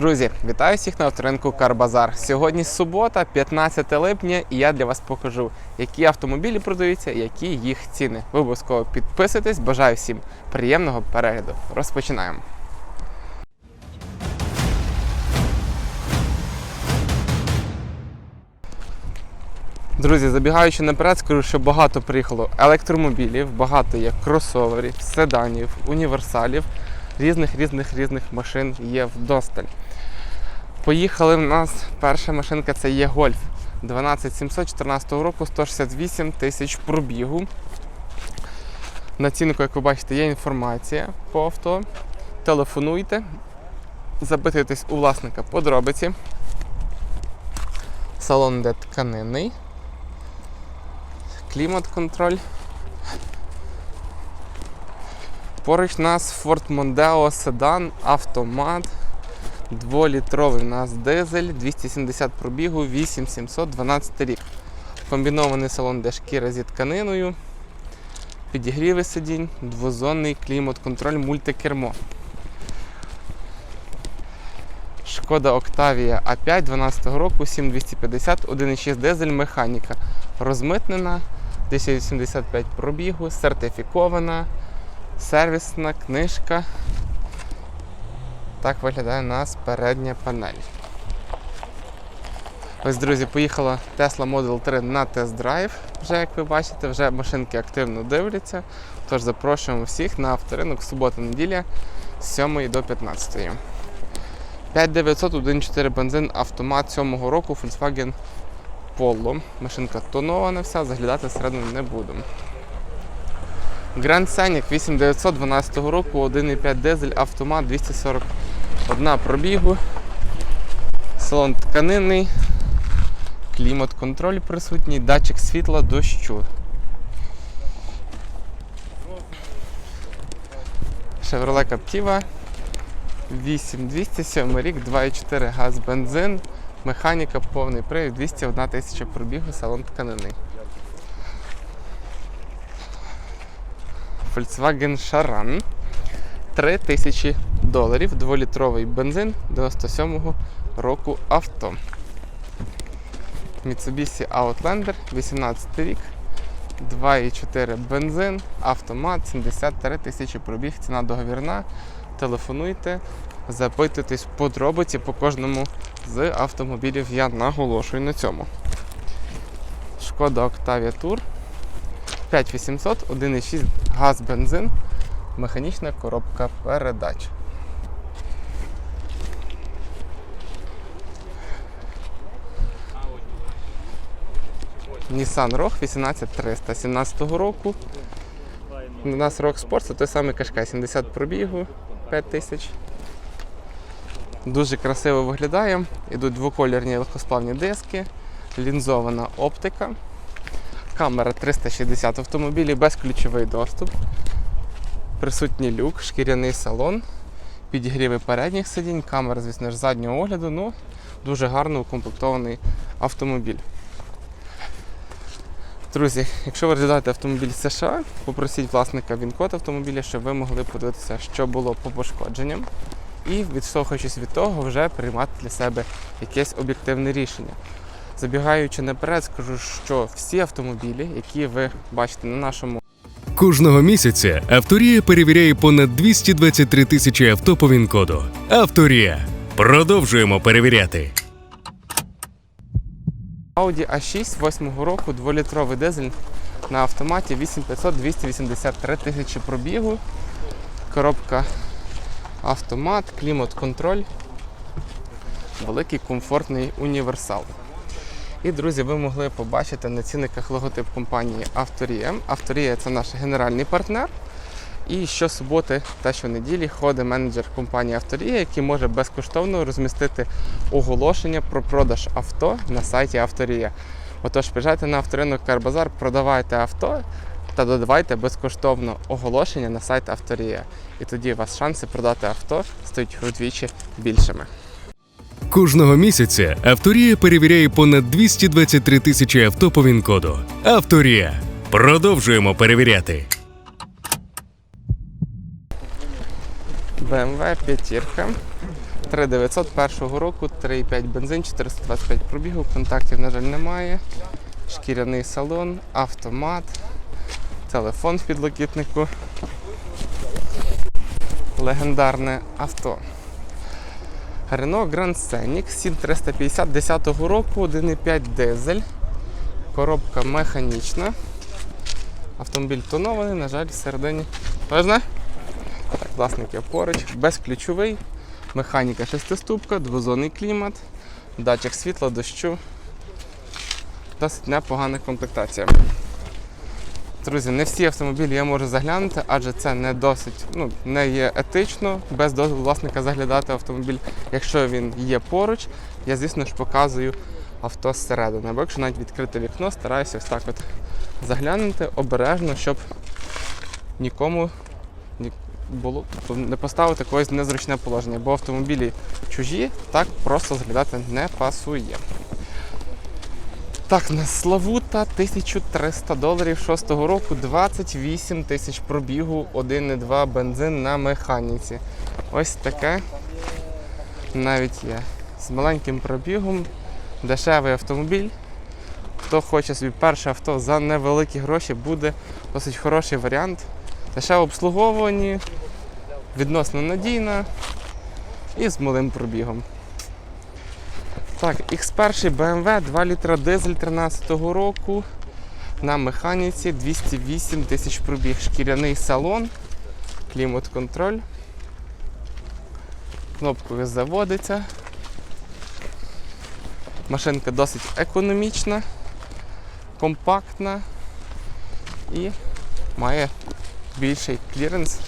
Друзі, вітаю всіх на авторинку Карбазар. Сьогодні субота, 15 липня, і я для вас покажу, які автомобілі продаються, які їх ціни. Ви обов'язково підписуйтесь. Бажаю всім приємного перегляду. Розпочинаємо. Друзі, забігаючи наперед, скажу, що багато приїхало електромобілів, багато є кросоверів, седанів, універсалів, різних різних різних машин є вдосталь. Поїхали в нас перша машинка це є Гольф 12714 року, 168 тисяч пробігу. На ціннику, як ви бачите, є інформація по авто. Телефонуйте, запитуйтесь у власника подробиці. Салон де тканинний. Клімат-контроль. Поруч нас Ford Mondeo седан, автомат. Дволітровий у нас дизель, 270 пробігу, 8712 рік. Комбінований салон де шкіра зі тканиною, підігріви сидінь, двозонний клімат-контроль, мультикермо. Шкода Octavia A5 12 року, 7250, 1,6 дизель, механіка. Розмитнена, 285 пробігу, сертифікована, сервісна книжка. Так виглядає у нас передня панель. Ось, друзі, поїхала Tesla Model 3 на тест-драйв. Вже як ви бачите, вже машинки активно дивляться. Тож запрошуємо всіх на авторинок субота-неділя з 7 до 15. 5900 1.4 бензин автомат 7 року Volkswagen Polo. Машинка тонована вся, заглядати всередину не будемо. Grand Scenic 8912 року, 1,5 дизель, автомат 241 пробігу. Салон тканинний, клімат-контроль присутній, датчик світла дощу. Chevrolet Captiva 8207 рік, 2,4 газ бензин, механіка, повний привід, 201 тисяча пробігу, салон тканинний. Volkswagen Charan 3000 доларів, 2-літровий бензин 97-го року авто. Mitsubishi Outlander 18 рік, 2,4 бензин, автомат, 73 тисячі пробіг, ціна договірна. Телефонуйте, запитуйтесь подробиці по кожному з автомобілів. Я наголошую на цьому. Шкода Octavia Tour 5800, 1,6 газ бензин, механічна коробка передач. Nissan Rogue 18300 17 року. У нас Rogue Sport це той самий Кашкай, 70 пробігу, 5000. Дуже красиво виглядає. Ідуть двокольорні легкосплавні диски, лінзована оптика, камера 360 автомобілів, безключовий доступ, присутній люк, шкіряний салон, підігріви передніх сидінь, камера, звісно ж, заднього огляду. Ну, дуже гарно укомплектований автомобіль. Друзі, якщо ви розглядаєте автомобіль США, попросіть власника він-код автомобіля, щоб ви могли подивитися, що було по пошкодженням, і відштовхуючись від того, вже приймати для себе якесь об'єктивне рішення. Забігаючи наперед, скажу, що всі автомобілі, які ви бачите на нашому Кожного місяця Авторія перевіряє понад 223 тисячі авто по ВІН-коду. Авторія. Продовжуємо перевіряти. Audi A6 8 року, 2-літровий дизель на автоматі 8500 283 тисячі пробігу. Коробка автомат, клімат-контроль, великий комфортний універсал. І, друзі, ви могли побачити на цінниках логотип компанії Авторія. Авторія це наш генеральний партнер. І щосуботи та щонеділі ходить менеджер компанії Авторія, який може безкоштовно розмістити оголошення про продаж авто на сайті Авторія. Отож, приїжджайте на авторинок Карбазар, продавайте авто та додавайте безкоштовно оголошення на сайт Авторія. І тоді у вас шанси продати авто стають вдвічі більшими. Кожного місяця Авторія перевіряє понад 223 тисячі авто по ВІН-коду. Авторія. Продовжуємо перевіряти. BMW п'ятірка 3900 першого року, 3,5 бензин, 425 пробігу, контактів, на жаль, немає. Шкіряний салон, автомат, телефон в підлокітнику. Легендарне авто. Renault Grand Scenic 7350 10 року, 1,5 дизель. Коробка механічна. Автомобіль тонований, на жаль, всередині. Можна? Так, власники поруч, безключовий, механіка шестиступка, двозонний клімат, датчик світла, дощу. Досить непогана комплектація. Друзі, не всі автомобілі я можу заглянути, адже це не досить, ну, не є етично без дозволу власника заглядати автомобіль. Якщо він є поруч, я, звісно ж, показую авто зсередини. Або якщо навіть відкрите вікно, стараюся ось так от заглянути обережно, щоб нікому було не поставити когось незручне положення, бо автомобілі чужі так просто заглядати не пасує. Так, на Славута 1300 доларів 6 року, 28 тисяч пробігу, 1,2 бензин на механіці. Ось таке навіть є. З маленьким пробігом, дешевий автомобіль. Хто хоче собі перше авто за невеликі гроші, буде досить хороший варіант. Дешево обслуговувані, відносно надійна і з малим пробігом. Так, X1 BMW 2 літра дизель 13 року. На механіці 208 тисяч пробіг. Шкіряний салон, клімат-контроль. Кнопкою заводиться. Машинка досить економічна, компактна і має більший кліренс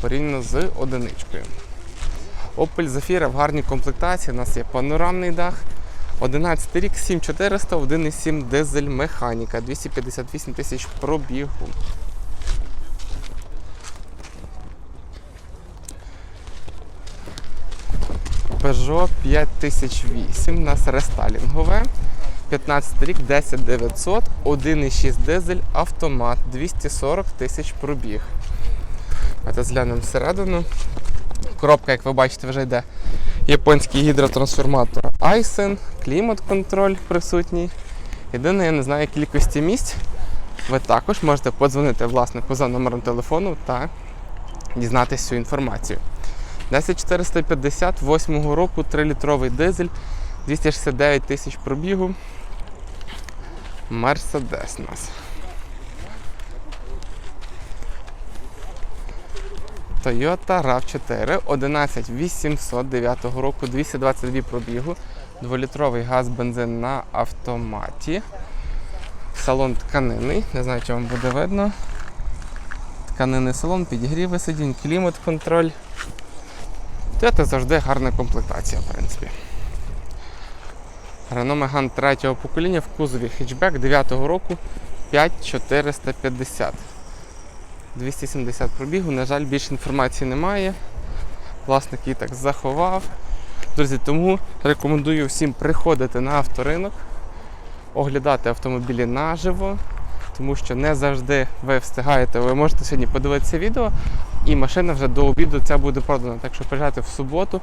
порівняно з одиничкою. Opel Zafira в гарній комплектації. У нас є панорамний дах. 11 рік, 7400, 1,7 дизель механіка, 258 тисяч пробігу. Peugeot 5008, у нас рестайлінгове. 15 рік, 10900, 1,6 дизель, автомат, 240 тисяч пробіг. Давайте зглянемо всередину. Коробка, як ви бачите, вже йде японський гідротрансформатор Aisin, клімат-контроль присутній. Єдине, я не знаю кількості місць. Ви також можете подзвонити власнику за номером телефону та дізнатися цю інформацію. 10450 8 року 3-літровий дизель, 269 тисяч пробігу. Мерседес нас. Toyota RAV4 11809 року, 222 пробігу, 2-літровий газ бензин на автоматі. Салон тканинний, не знаю, чи вам буде видно. Тканинний салон, підігріви сидінь, клімат-контроль. Це завжди гарна комплектація, в принципі. Renault Megane третього покоління в кузові хетчбек 9 року 5450. 270 пробігу, на жаль, більше інформації немає. Власник її так заховав. Друзі, тому рекомендую всім приходити на авторинок, оглядати автомобілі наживо, тому що не завжди ви встигаєте. Ви можете сьогодні подивитися відео, і машина вже до обіду ця буде продана. Так що приїжджайте в суботу,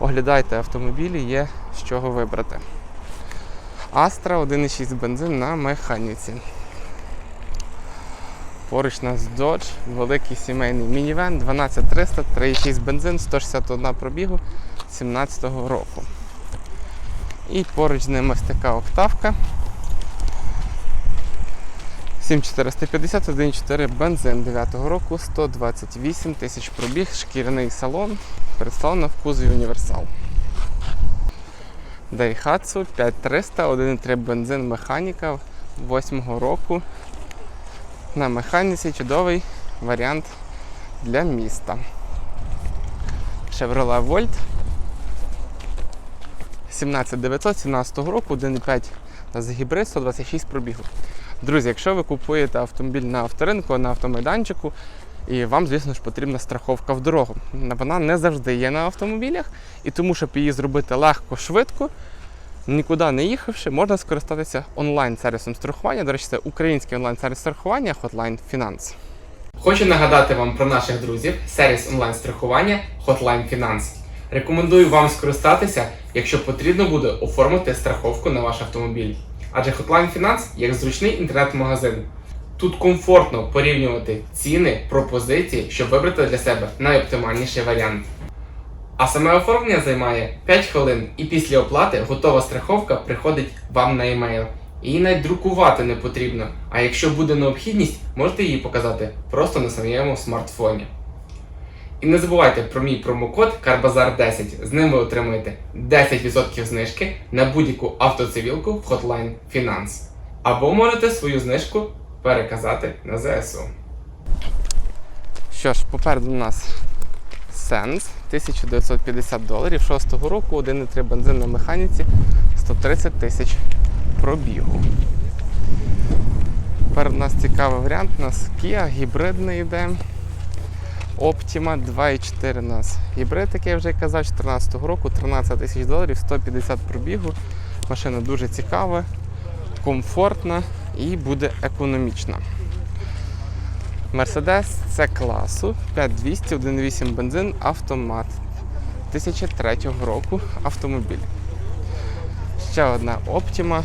оглядайте автомобілі, є з чого вибрати. Astra 1,6 бензин на механіці. Поруч нас Dodge, великий сімейний мінівен 12300, 3,6 бензин, 161 пробігу 2017 року. І поруч з ним ось така октавка. 7450, 1,4 бензин 9 року, 128 тисяч пробіг, шкіряний салон, представлено в кузові універсал. Daihatsu 5300, 1,3 бензин механіка 8-го року. На механіці чудовий варіант для міста. Chevrolet Volt 17917 року, 1,5 з гібрид 126 пробігу. Друзі, якщо ви купуєте автомобіль на авторинку, на автомайданчику, і вам, звісно ж, потрібна страховка в дорогу. Вона не завжди є на автомобілях, і тому, щоб її зробити легко, швидко, нікуди не їхавши, можна скористатися онлайн-сервісом страхування. До речі, це український онлайн-сервіс страхування Hotline Finance. Хочу нагадати вам про наших друзів, сервіс онлайн-страхування Hotline Finance. Рекомендую вам скористатися, якщо потрібно буде оформити страховку на ваш автомобіль. Адже Hotline Finance як зручний інтернет-магазин. Тут комфортно порівнювати ціни, пропозиції, щоб вибрати для себе найоптимальніший варіант. А саме оформлення займає 5 хвилин, і після оплати готова страховка приходить вам на емейл. Її навіть друкувати не потрібно, а якщо буде необхідність, можете її показати просто на своєму смартфоні. І не забувайте про мій промокод CARBAZAR10. З ним ви отримаєте 10% знижки на будь-яку автоцивілку в Hotline Finance. Або можете свою знижку переказати на ЗСУ. Що ж, попереду нас Сенс 1950 доларів 6-го року, 1,3 бензин на механіці, 130 тисяч пробігу. Тепер у нас цікавий варіант, у нас Kia гібридний йде. Optima 2.4 у нас гібрид, як я вже казав, 14 року, 13 тисяч доларів, 150 пробігу. Машина дуже цікава, комфортна і буде економічна. Mercedes C класу 5200 1.8 бензин автомат 2003 року автомобіль. Ще одна Optima.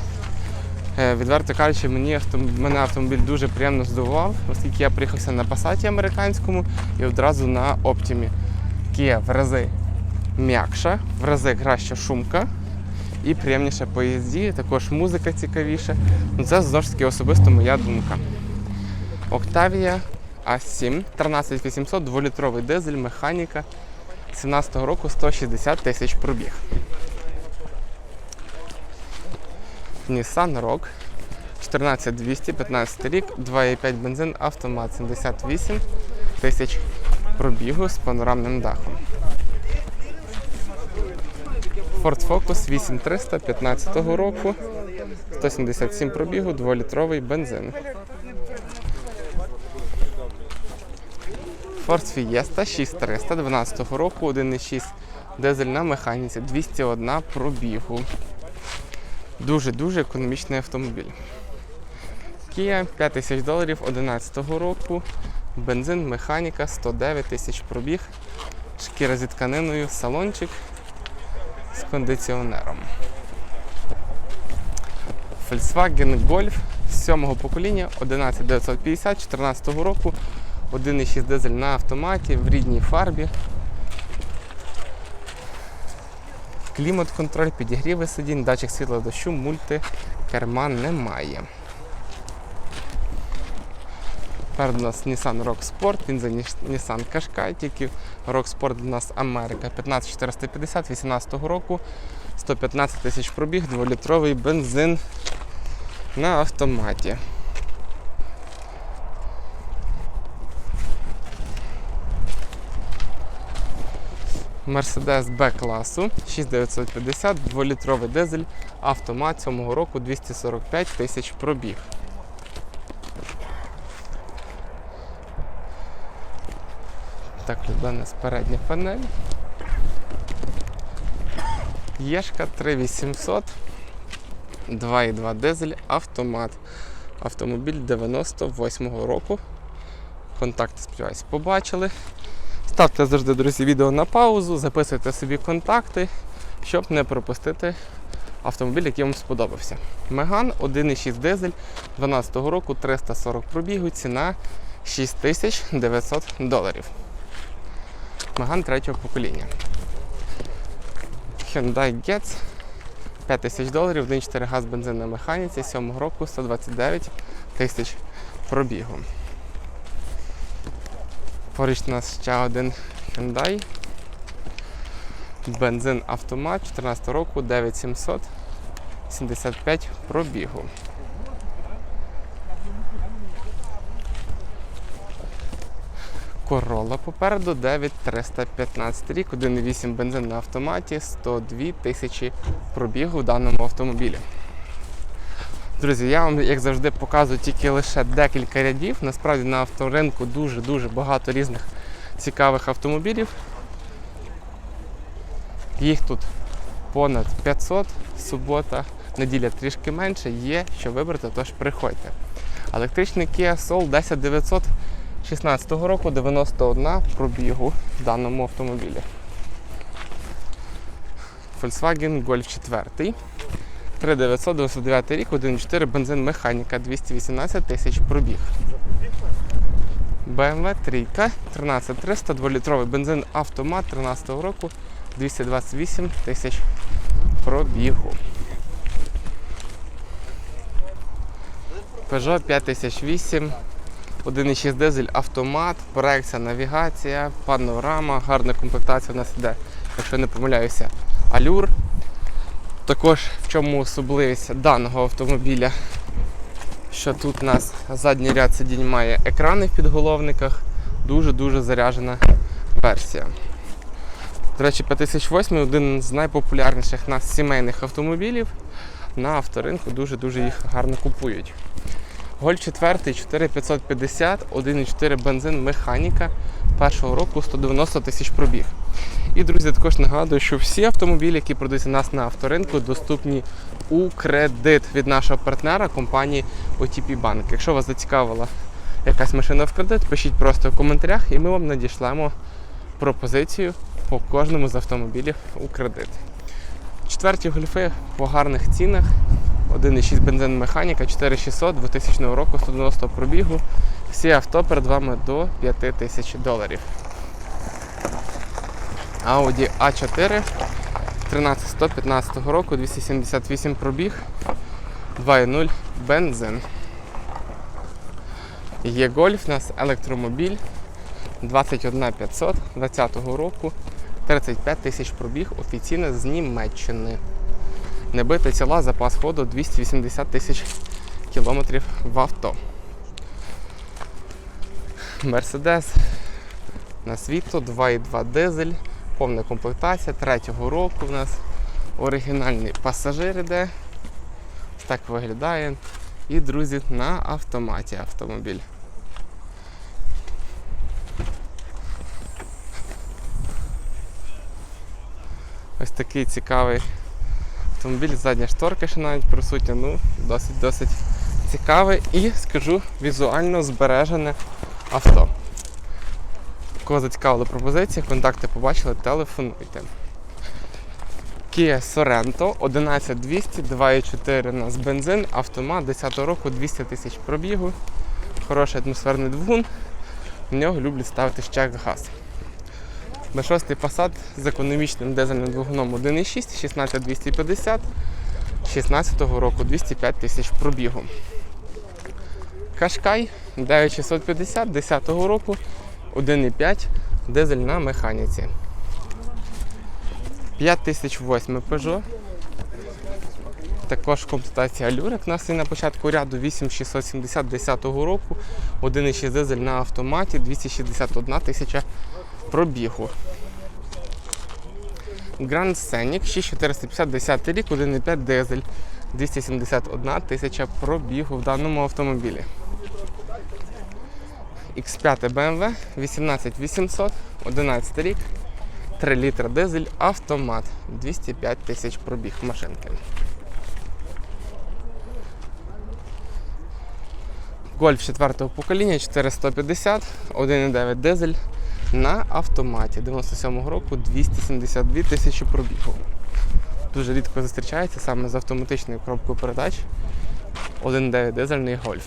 Е, Відверто кажучи, мені автом- мене автомобіль дуже приємно здивував, оскільки я приїхався на Passat американському і одразу на Optimі. Kia в рази м'якша, в рази краща шумка і приємніше по їзді, також музика цікавіша. Ну, Це знову ж таки особисто моя думка. Octavia A7 13800, 2-літровий дизель, механіка 17 року 160 тисяч пробіг. Nissan Rogue 14200, 15 рік, 2,5 бензин, автомат 78 тисяч пробігу з панорамним дахом. Ford Focus 8300 15 року, 177 пробігу, 2-літровий бензин. Ford Fiesta 6300 12 року, 1,6 дизель на механіці, 201 пробігу. Дуже-дуже економічний автомобіль. Kia 5000 доларів 11 року. Бензин, механіка, 109 тисяч пробіг. Шкіра зі тканиною, салончик з кондиціонером. Volkswagen Golf 7 покоління 11950 14 року. 1,6 дизель на автоматі в рідній фарбі. Клімат-контроль, підігріви сидінь, датчик світла дощу, мульти, керма немає. Тепер у нас Nissan Rock Sport, він за Nissan Qashqai, тільки Rock Sport у нас Америка 15450 18 року, 115 тисяч пробіг, 2-літровий бензин на автоматі. Mercedes B класу 6950, 2-літровий дизель, автомат 7 року 245 тисяч пробіг. Так, у нас передня панель. Єшка 3800, 2,2 дизель, автомат. Автомобіль 98-го року. Контакти, сподіваюсь, побачили. Ставте завжди, друзі, відео на паузу, записуйте собі контакти, щоб не пропустити автомобіль, який вам сподобався. Меган 1,6 дизель 12 року, 340 пробігу, ціна 6900 доларів. Меган третього покоління. Hyundai Getz 5000 доларів, 1,4 газ бензин механіці, 7 року, 129 тисяч пробігу. Поруч у нас ще один Hyundai. Бензин автомат 14 року 9700 75 пробігу. Corolla попереду 9315 рік, 1,8 бензин на автоматі, 102 тисячі пробігу в даному автомобілі. Друзі, я вам, як завжди, показую тільки лише декілька рядів. Насправді на авторинку дуже-дуже багато різних цікавих автомобілів. Їх тут понад 500, субота, неділя трішки менше, є що вибрати, тож приходьте. Електричний Kia Soul 10900 16 року 91 пробігу в даному автомобілі. Volkswagen Golf 4. 3999 рік, 1.4 бензин механіка, 218 тисяч пробіг. BMW 3, 13300, 2-літровий бензин автомат 13 року, 228 тисяч пробігу. Peugeot 5008, 1.6 дизель, автомат, проекція, навігація, панорама, гарна комплектація у нас іде, якщо не помиляюся, алюр. Також в чому особливість даного автомобіля, що тут у нас задній ряд сидінь має екрани в підголовниках, дуже-дуже заряджена версія. До речі, 5008 один з найпопулярніших нас сімейних автомобілів. На авторинку дуже-дуже їх гарно купують. Голь 4 4550, 1,4 бензин, механіка першого року 190 тисяч пробіг. І, друзі, також нагадую, що всі автомобілі, які продаються у нас на авторинку, доступні у кредит від нашого партнера компанії OTP Bank. Якщо вас зацікавила якась машина в кредит, пишіть просто в коментарях і ми вам надішлемо пропозицію по кожному з автомобілів у кредит. Четверті гольфи по гарних цінах. 1,6 бензин механіка, 4600 2000 року, 190 пробігу. Всі авто перед вами до 5000 доларів. Audi A4 13115 року, 278 пробіг, 2.0 бензин. Є гольф, у нас електромобіль 21500 20 року, 35 тисяч пробіг, офіційно з Німеччини. Небита ціла, запас ходу 280 тисяч кілометрів в авто. Мерседес на світло 2,2 дизель, повна комплектація третього року в нас оригінальний пасажир іде. Так виглядає. І, друзі, на автоматі автомобіль. Ось такий цікавий автомобіль, задня шторка ще навіть присутня, ну, досить-досить цікаве і, скажу, візуально збережене авто. Кого зацікавили пропозиції, контакти побачили, телефонуйте. Kia Sorento 11200, 2,4 у нас бензин, автомат 10 року 200 тисяч пробігу, хороший атмосферний двигун. В нього люблять ставити ще газ. Б6 Passat з економічним дизельним двигуном 1,6, 16250, 16 року 205 тисяч пробігу. Кашкай 9650, 10 року 1,5 дизель на механіці. 5008 Peugeot. Також комплектація Allure, у нас і на початку ряду 8670 10 року, 1,6 дизель на автоматі, 261 тисяча пробігу. Grand Scenic 6450 10 рік, 1,5 дизель, 271 тисяча пробігу в даному автомобілі. X5 BMW 18800, 11 рік, 3 літра дизель, автомат, 205 тисяч пробіг машинки. Гольф 4 покоління 450, 1,9 дизель на автоматі. 97-го року 272 тисячі пробігу. Дуже рідко зустрічається саме з автоматичною коробкою передач. 1,9 дизельний гольф.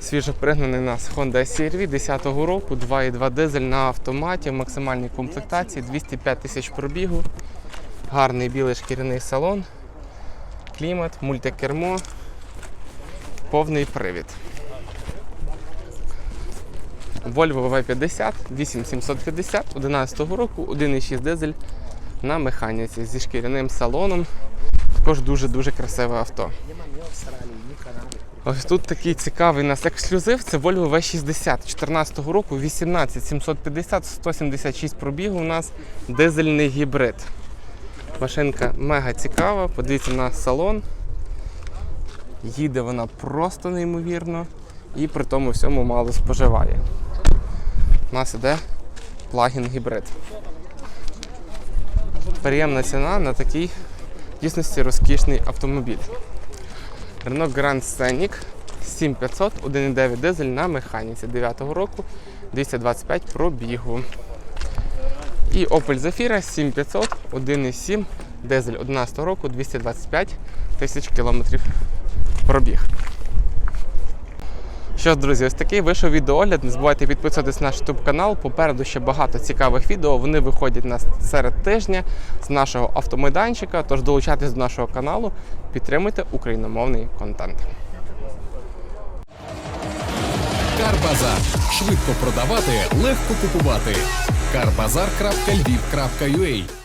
Свіжо пригнаний у нас Honda CR-V 10-го року, 2,2 дизель на автоматі. В максимальній комплектації, 205 тисяч пробігу, гарний білий шкіряний салон, клімат, мультикермо, повний привід. Volvo V50 8750 11 року, 1,6 дизель на механіці зі шкіряним салоном. Також дуже-дуже красиве авто. Ось тут такий цікавий нас ексклюзив. Це Volvo V60 14 року, 18750, 176 пробігу у нас дизельний гібрид. Машинка мега цікава, подивіться на салон. Їде вона просто неймовірно і при тому всьому мало споживає. У нас іде плагін гібрид. Приємна ціна на такий дійсності розкішний автомобіль. Renault Grand Scenic 7500, 1,9 дизель на механіці 9-го року, 225 пробігу. І Opel Zafira 7500, 1,7 дизель 11 року, 225 тисяч кілометрів пробіг. Що ж, друзі, ось такий вийшов відеоогляд. Не забувайте підписуватись на наш YouTube канал. Попереду ще багато цікавих відео. Вони виходять нас серед тижня з нашого автомайданчика. Тож долучайтесь до нашого каналу, підтримуйте україномовний контент. Карбазар. Швидко продавати, легко купувати. Карбазар.львів.ua